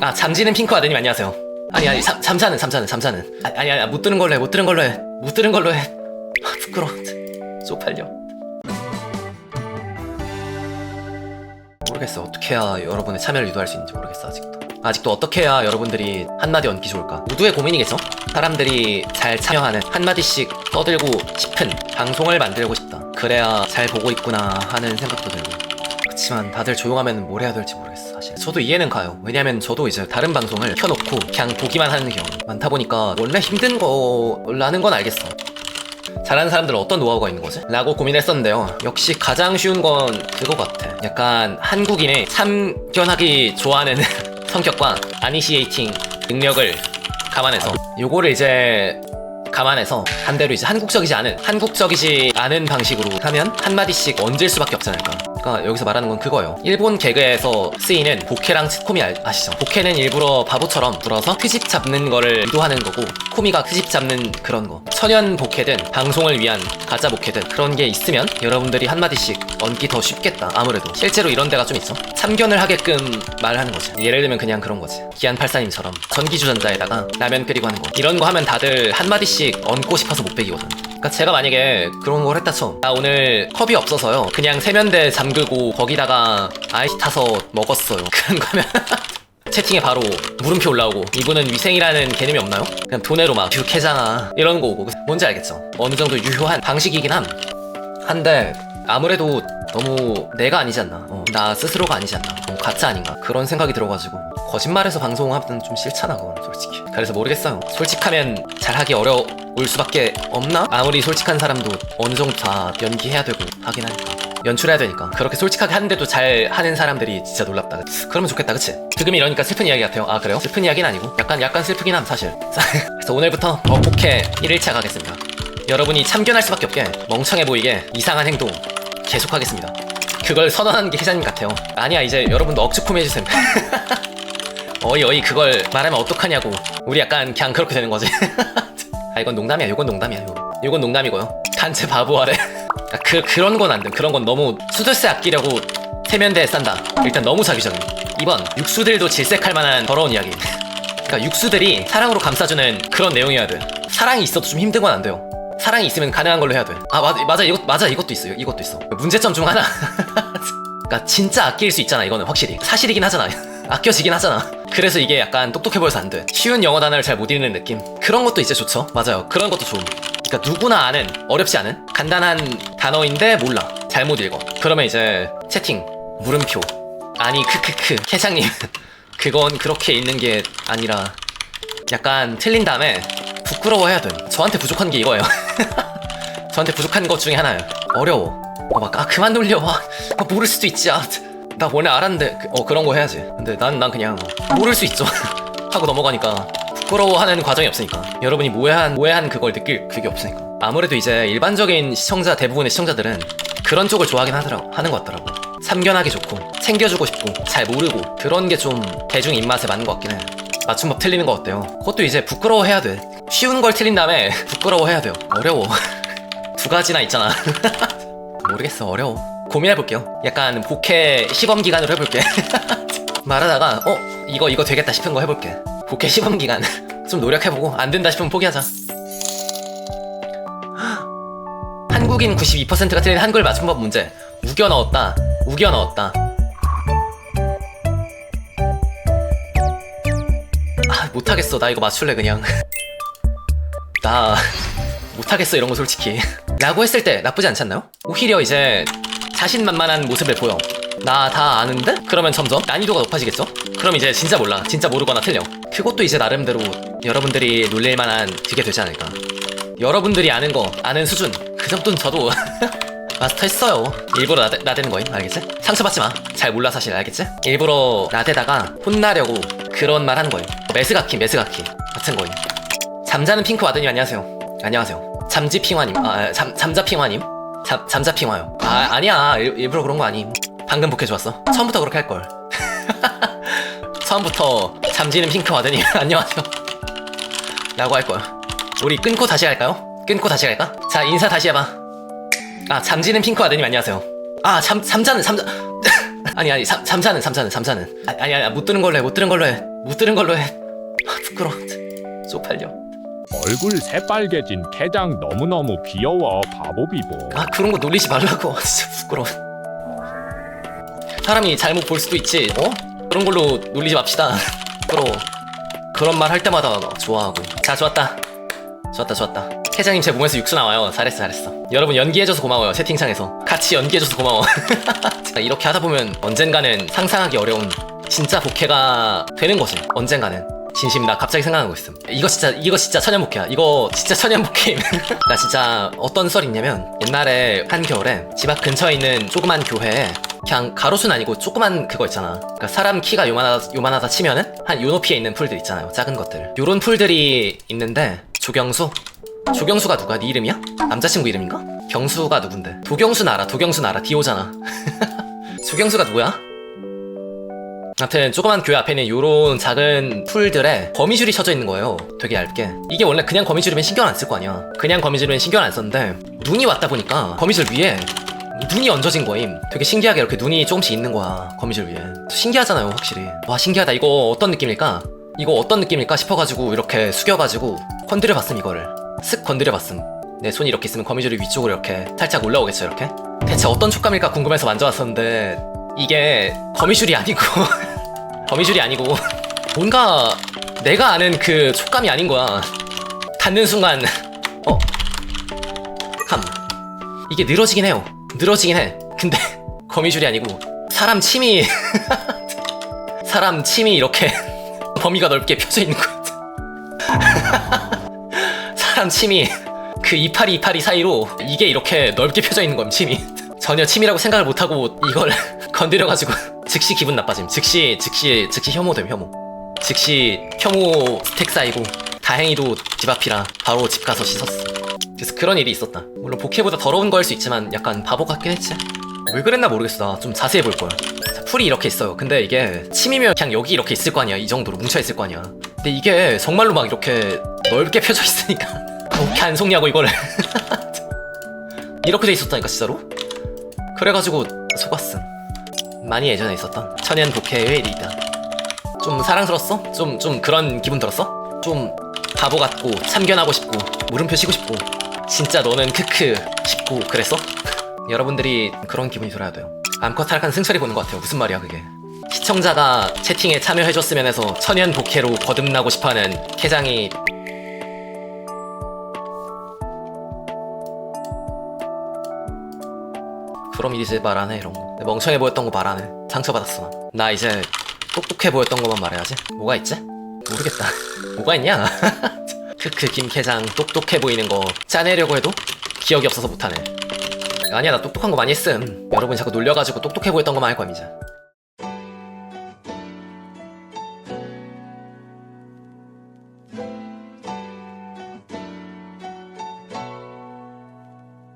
아 잠지는 핑크 아드님 안녕하세요. 아니 아니 잠, 잠자는 잠자는 잠자는. 아, 아니 아니 못 들은 걸로 해못 들은 걸로 해못 들은 걸로 해. 아, 부끄러워. 쪽팔려. 모르겠어. 어떻게 해야 여러분의 참여를 유도할 수 있는지 모르겠어 아직도. 아직도 어떻게 해야 여러분들이 한마디 얹기 좋을까? 모두의 고민이겠죠? 사람들이 잘 참여하는 한마디씩 떠들고 싶은 방송을 만들고 싶다. 그래야 잘 보고 있구나 하는 생각도 들고. 그치만 다들 조용하면 뭘 해야 될지 모르겠어 사실. 저도 이해는 가요. 왜냐면 저도 이제 다른 방송을 켜놓고 그냥 보기만 하는 경우 많다 보니까 원래 힘든 거라는 건 알겠어. 잘하는 사람들은 어떤 노하우가 있는 거지? 라고 고민했었는데요. 역시 가장 쉬운 건 그거 같아. 약간 한국인의 참견하기 좋아하는 성격과 아니시에이팅 능력을 감안해서. 요거를 이제 감안해서 반대로 이제 한국적이지 않은 한국적이지 않은 방식으로 하면 한마디씩 얹을 수밖에 없지 않을까 그러니까 여기서 말하는 건 그거예요. 일본 개그에서 쓰이는 보케랑 스코미 알- 아시죠? 보케는 일부러 바보처럼 불어서 트집 잡는 거를 의도하는 거고 코미가 트집 잡는 그런 거. 천연 보케든 방송을 위한 가짜 보케든 그런 게 있으면 여러분들이 한마디씩 얹기 더 쉽겠다 아무래도. 실제로 이런 데가 좀 있어. 참견을 하게끔 말하는 거지. 예를 들면 그냥 그런 거지. 기안84님처럼 전기주전자에다가 라면 끓이고 하는 거. 이런 거 하면 다들 한마디씩 얹고 싶어서 못 빼기거든 그러니까 제가 만약에 그런 걸 했다 쳐. 나 오늘 컵이 없어서요. 그냥 세면대 잠그고 거기다가 아이스 타서 먹었어요. 그런 거면 채팅에 바로 물음표 올라오고 이분은 위생이라는 개념이 없나요? 그냥 돈으로 막 유쾌잖아 이런 거 오고 뭔지 알겠죠? 어느 정도 유효한 방식이긴 함. 한데 아무래도 너무 내가 아니지 않나 어, 나 스스로가 아니지 않나 너무 가짜 아닌가 그런 생각이 들어가지고 거짓말해서 방송하면 좀 싫잖아 그건 솔직히 그래서 모르겠어요 솔직하면 잘하기 어려울 수밖에 없나? 아무리 솔직한 사람도 어느 정도 다 연기해야 되고 하긴 하니까 연출해야 되니까 그렇게 솔직하게 하는데도 잘 하는 사람들이 진짜 놀랍다? 그러면 좋겠다 그치? 지금 이러니까 슬픈 이야기 같아요 아 그래요? 슬픈 이야기는 아니고 약간 약간 슬프긴 함 사실 그래서 오늘부터 어폭해 1일차 가겠습니다 여러분이 참견할 수밖에 없게 멍청해 보이게 이상한 행동 계속하겠습니다. 그걸 선언하는 게 회장님 같아요. 아니야 이제 여러분도 억지 코미 해주세요. 어이 어이 그걸 말하면 어떡하냐고. 우리 약간 그냥 그렇게 되는 거지. 아 이건 농담이야. 이건 농담이야. 이거. 이건 농담이고요. 단체 바보하래. 아, 그 그런 건 안 돼. 그런 건 너무 수들세 아끼려고 세면대에 싼다. 일단 너무 자기적인. 2번 육수들도 질색할 만한 더러운 이야기. 그러니까 육수들이 사랑으로 감싸주는 그런 내용이어야 돼. 사랑이 있어도 좀 힘든 건 안 돼요. 사랑이 있으면 가능한 걸로 해야 돼. 아 맞아 맞아 이것 맞아 이것도 있어요. 이것도 있어. 문제점 중 하나. 그러니까 진짜 아낄 수 있잖아 이거는 확실히 사실이긴 하잖아. 아껴지긴 하잖아. 그래서 이게 약간 똑똑해 보여서 안 돼. 쉬운 영어 단어를 잘 못 읽는 느낌. 그런 것도 이제 좋죠. 맞아요. 그런 것도 좋음. 그러니까 누구나 아는 어렵지 않은 간단한 단어인데 몰라. 잘못 읽어. 그러면 이제 채팅 물음표 아니 크크크 캐장님 그건 그렇게 읽는 게 아니라 약간 틀린 다음에 부끄러워해야 돼. 저한테 부족한 게 이거예요. 저한테 부족한 것 중에 하나예요. 어려워. 어, 막, 아, 그만. 아, 아, 모를 수도 있지. 아, 나 원래 알았는데, 그, 어, 그런 거 해야지. 근데 난, 난 그냥, 모를 수 있죠. 하고 넘어가니까, 부끄러워하는 과정이 없으니까. 여러분이 모해한, 모해한 그걸 느낄 그게 없으니까. 아무래도 이제 일반적인 시청자, 대부분의 시청자들은 그런 쪽을 좋아하긴 하더라고, 하는 것 같더라고. 참견하기 좋고, 챙겨주고 싶고, 잘 모르고, 그런 게 좀 대중 입맛에 맞는 것 같긴 해. 맞춤법 틀리는 거 어때요? 그것도 이제 부끄러워해야 돼. 쉬운 걸 틀린 다음에 부끄러워해야 돼요. 어려워. 두 가지나 있잖아. 모르겠어. 어려워. 고민해볼게요. 약간 복회 시범 기간으로 해볼게. 말하다가 어 이거 이거 되겠다 싶은 거 해볼게. 복회 시범 기간 좀 노력해보고 안 된다 싶으면 포기하자. 한국인 92%가 틀린 한글 맞춤법 문제. 우겨 넣었다. 우겨 넣었다. 아 못하겠어 나 이거 맞출래 그냥 나 못하겠어 이런 거 솔직히 라고 했을 때 나쁘지 않지 않나요? 오히려 이제 자신만만한 모습을 보여. 나 다 아는데? 그러면 점점 난이도가 높아지겠죠? 그럼 이제 진짜 몰라. 진짜 모르거나 틀려. 그것도 이제 나름대로 여러분들이 놀릴만한 그게 되지 않을까. 여러분들이 아는 거 아는 수준 그 정도는 저도 마스터했어요. 일부러 나대, 나대는 거임? 알겠지? 상처받지 마 잘 몰라 사실. 알겠지? 일부러 나대다가 혼나려고 그런 말 하는 거예요 메스가키 메스가키 같은 거임. 잠자는 핑크 와드님 안녕하세요. 안녕하세요. 잠지 핑화님. 아 잠, 잠자 핑화님 잠, 잠자핑화요. 아 아니야. 일, 일부러 그런 거 아님. 방금 복해 좋았어. 처음부터 그렇게 할걸. 처음부터 잠지는 핑크 와드님. 안녕하세요. 라고 할걸 우리 끊고 다시 할까요? 끊고 다시 할까? 자 인사 다시 해봐. 아 잠지는 핑크 아드님 안녕하세요. 아 잠 잠자는 잠자. 아니 아니 잠, 잠자는 잠자는 잠자는. 아, 아니 아니 못 들은 걸로 해못 들은 걸로 해. 못 들은 걸로 해. 아, 부끄러워. 쪽팔려 얼굴 새빨개진 캐장 너무너무 귀여워 바보 비보. 아 그런 거 놀리지 말라고. 진짜 부끄러워. 사람이 잘못 볼 수도 있지 어? 그런 걸로 놀리지 맙시다. 부끄러워. 그런 말 할 때마다 좋아하고. 자 좋았다. 좋았다 좋았다. 회장님 제 몸에서 육수 나와요. 잘했어 잘했어. 여러분 연기해줘서 고마워요 채팅창에서. 같이 연기해줘서 고마워. 자, 이렇게 하다 보면 언젠가는 상상하기 어려운 진짜 복해가 되는 거지 언젠가는 진심 나 갑자기 생각난 거 있음 이거 진짜 이거 진짜 천연복해야 이거 진짜 천연복해임 나 진짜 어떤 썰이 있냐면 옛날에 한겨울에 집 앞 근처에 있는 조그만 교회에 그냥 가로수는 아니고 조그만 그거 있잖아 그러니까 사람 키가 요만하다, 요만하다 치면은 한 요 높이에 있는 풀들 있잖아요 작은 것들 요런 풀들이 있는데 조경수? 조경수가 누가? 네 이름이야? 남자친구 이름인가? 경수가 누군데? 도경수는 알아 도경수는 알아 디오잖아 조경수가 누구야? 아무튼 조그만 교회 앞에 있는 요런 작은 풀들에 거미줄이 쳐져 있는 거예요. 되게 얇게. 이게 원래 그냥 거미줄이면 신경 안 쓸 거 아니야. 그냥 거미줄이면 신경 안 썼는데 눈이 왔다 보니까 거미줄 위에 눈이 얹어진 거임. 되게 신기하게 이렇게 눈이 조금씩 있는 거야 거미줄 위에. 신기하잖아요 확실히. 와 신기하다. 이거 어떤 느낌일까? 이거 어떤 느낌일까 싶어가지고 이렇게 숙여가지고 건드려 봤음 이거를. 쓱 건드려 봤음. 내 손이 이렇게 있으면 거미줄이 위쪽으로 이렇게 살짝 올라오겠죠 이렇게? 대체 어떤 촉감일까 궁금해서 만져봤었는데 이게 거미줄이 아니고 거미줄이 아니고 뭔가 내가 아는 그 촉감이 아닌 거야. 닿는 순간 어? 함 이게 늘어지긴 해요. 늘어지긴 해. 근데 거미줄이 아니고 사람 침이 사람 침이 이렇게 범위가 넓게 펴져 있는 것 같아. 사람 침이 그 이파리 이파리 사이로 이게 이렇게 넓게 펴져 있는 겁 침이. 전혀 침이라고 생각을 못하고 이걸 건드려가지고 즉시 기분 나빠짐. 즉시 즉시 즉시 혐오됨 혐오. 즉시 혐오 스택 쌓이고 다행히도 집 앞이라 바로 집 가서 씻었어. 그래서 그런 일이 있었다. 물론 복해보다 더러운 거일 수 있지만 약간 바보 같긴 했지. 왜 그랬나 모르겠어. 나 좀 자세히 볼 거야. 자, 풀이 이렇게 있어요. 근데 이게 침이면 그냥 여기 이렇게 있을 거 아니야. 이 정도로 뭉쳐 있을 거 아니야. 근데 이게 정말로 막 이렇게 넓게 펴져 있으니까 어떻게 안 속냐고 이거를. 이렇게 돼 있었다니까 진짜로? 그래가지고 속았음 많이 예전에 있었던 천연 복해의 일이다 좀 사랑스럽어? 좀, 좀 그런 기분 들었어? 좀 바보 같고 참견하고 싶고 물음표 치고 싶고 진짜 너는 크크 싶고 그랬어? 여러분들이 그런 기분이 들어야 돼요 암컷 탈락한 승철이 보는 것 같아요 무슨 말이야 그게 시청자가 채팅에 참여해줬으면 해서 천연 복해로 거듭나고 싶어하는 캐장이 그럼 이제 말 안 해 이런 거 멍청해 보였던 거 말안해 상처받았어. 나 이제 똑똑해 보였던 것만 말해야지. 뭐가 있지? 모르겠다. 뭐가 있냐? 크크 김캐장 똑똑해 보이는 거 짜내려고 해도 기억이 없어서 못하네. 아니야 나 똑똑한 거 많이 했음. 여러분이 자꾸 놀려가지고 똑똑해 보였던 것만 할 거야 이제